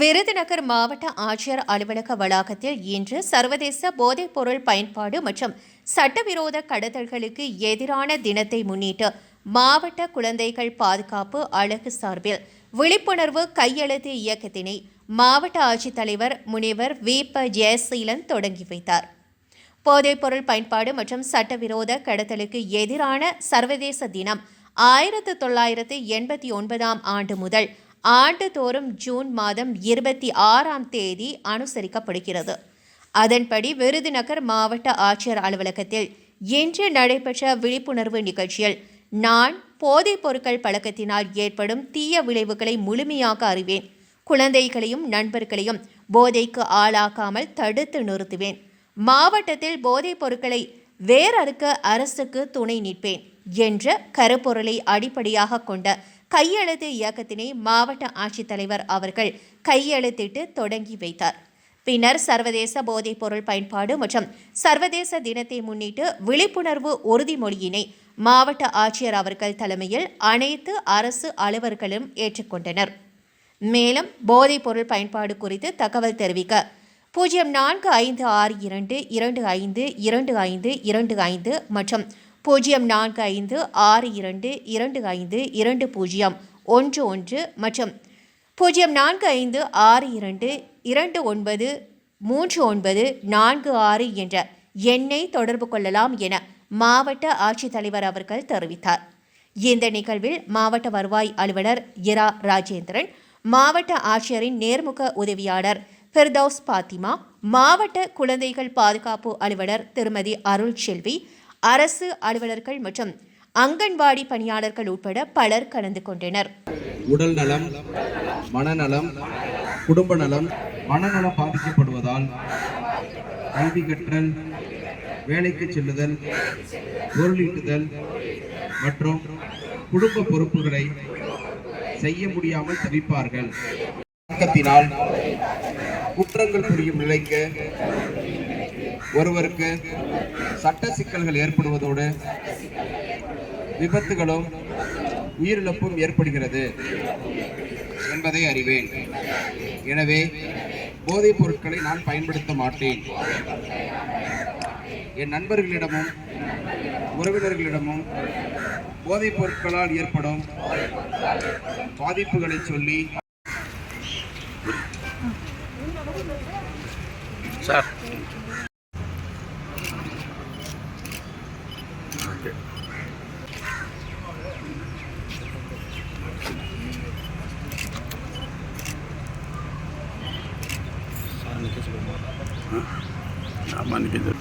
விருதுநகர் மாவட்ட ஆட்சியர் அலுவலக வளாகத்தில் இன்று சர்வதேச போதைப்பொருள் பயன்பாடு மற்றும் சட்டவிரோத கடத்தல்களுக்கு எதிரான தினத்தை முன்னிட்டு மாவட்ட குழந்தைகள் பாதுகாப்பு அழகு சார்பில் விழிப்புணர்வு கையெழுத்து இயக்கத்தினை மாவட்ட ஆட்சித்தலைவர் முனைவர் வி ப ஜெயசீலன் தொடங்கி வைத்தார். போதைப்பொருள் பயன்பாடு மற்றும் சட்டவிரோத கடத்தலுக்கு எதிரான சர்வதேச தினம் ஆயிரத்து தொள்ளாயிரத்து எண்பத்தி ஒன்பதாம் ஆண்டு முதல் ஆண்டுதோறும் ஜூன் மாதம் இருபத்தி ஆறாம் தேதி அனுசரிக்கப்படுகிறது. அதன்படி விருதுநகர் மாவட்ட ஆட்சியர் அலுவலகத்தில் இன்று நடைபெற்ற விழிப்புணர்வு நிகழ்ச்சியில் நான் போதைப் பொருட்கள் பழக்கத்தினால் ஏற்படும் தீய விளைவுகளை முழுமையாக அறிவேன். குழந்தைகளையும் நண்பர்களையும் போதைக்கு ஆளாக்காமல் தடுத்து நிறுத்துவேன். மாவட்டத்தில் போதைப் பொருட்களை வேறறுக்க அரசுக்கு துணை நிற்பேன் என்ற கருப்பொருளை அடிப்படையாக கொண்ட கையெழுத்து இயக்கத்தினை மாவட்ட ஆட்சித்தலைவர் அவர்கள் கையெழுத்திட்டு தொடங்கி வைத்தார். பின்னர் சர்வதேச போதைப் பொருள் பயன்பாடு மற்றும் சர்வதேச தினத்தை முன்னிட்டு விழிப்புணர்வு உறுதிமொழியினை மாவட்ட ஆட்சியர் அவர்கள் தலைமையில் அனைத்து அரசு அலுவலர்களும் ஏற்றுக்கொண்டனர். மேலும் போதைப் பொருள் பயன்பாடு குறித்து தகவல் தெரிவிக்க பூஜ்ஜியம் நான்கு ஐந்து ஆறு இரண்டு இரண்டு ஐந்து இரண்டு ஐந்து இரண்டு ஐந்து மற்றும் பூஜ்ஜியம் நான்கு ஐந்து ஆறு இரண்டு இரண்டு ஐந்து இரண்டு பூஜ்ஜியம் ஒன்று ஒன்று மற்றும் பூஜ்ஜியம் நான்கு ஐந்து ஆறு இரண்டு இரண்டு ஒன்பது மூன்று ஒன்பது நான்கு ஆறு என்ற எண்ணை தொடர்பு கொள்ளலாம் என மாவட்ட ஆட்சித்தலைவர் அவர்கள் தெரிவித்தார். இந்த நிகழ்வில் மாவட்ட வருவாய் அலுவலர் இரா ராஜேந்திரன் மாவட்ட ஆட்சியரின் நேர்முக உதவியாளர் ஃபிர்தௌஸ் பாத்திமா மாவட்ட குழந்தைகள் பாதுகாப்பு அலுவலர் திருமதி அருள் செல்வி அரசு அலுவலர்கள் மற்றும் அங்கன்வாடி பணியாளர்கள் உட்பட பலர் கலந்து கொண்டனர். உடல் நலம் மனநலம் குடும்ப நலம் மனநலம் பாதிக்கப்படுவதால் கல்வி கற்றல் வேலைக்கு செல்லுதல் பொருளீட்டுதல் மற்றும் குடும்ப பொறுப்புகளை செய்ய முடியாமல் தவிப்பார்கள். குற்றங்கள் புரியும் நிலைக்கு ஒருவருக்கு சட்ட சிக்கல்கள் ஏற்படுவதோடு விபத்துகளும் உயிரிழப்பும் ஏற்படுகிறது என்பதை அறிவேன். எனவே போதைப் பொருட்களை நான் பயன்படுத்த மாட்டேன். என் நண்பர்களிடமும் உறவினர்களிடமும் போதைப் பொருட்களால் ஏற்படும் பாதிப்புகளை சொல்லி சார் ஆமாம் நிற்கிது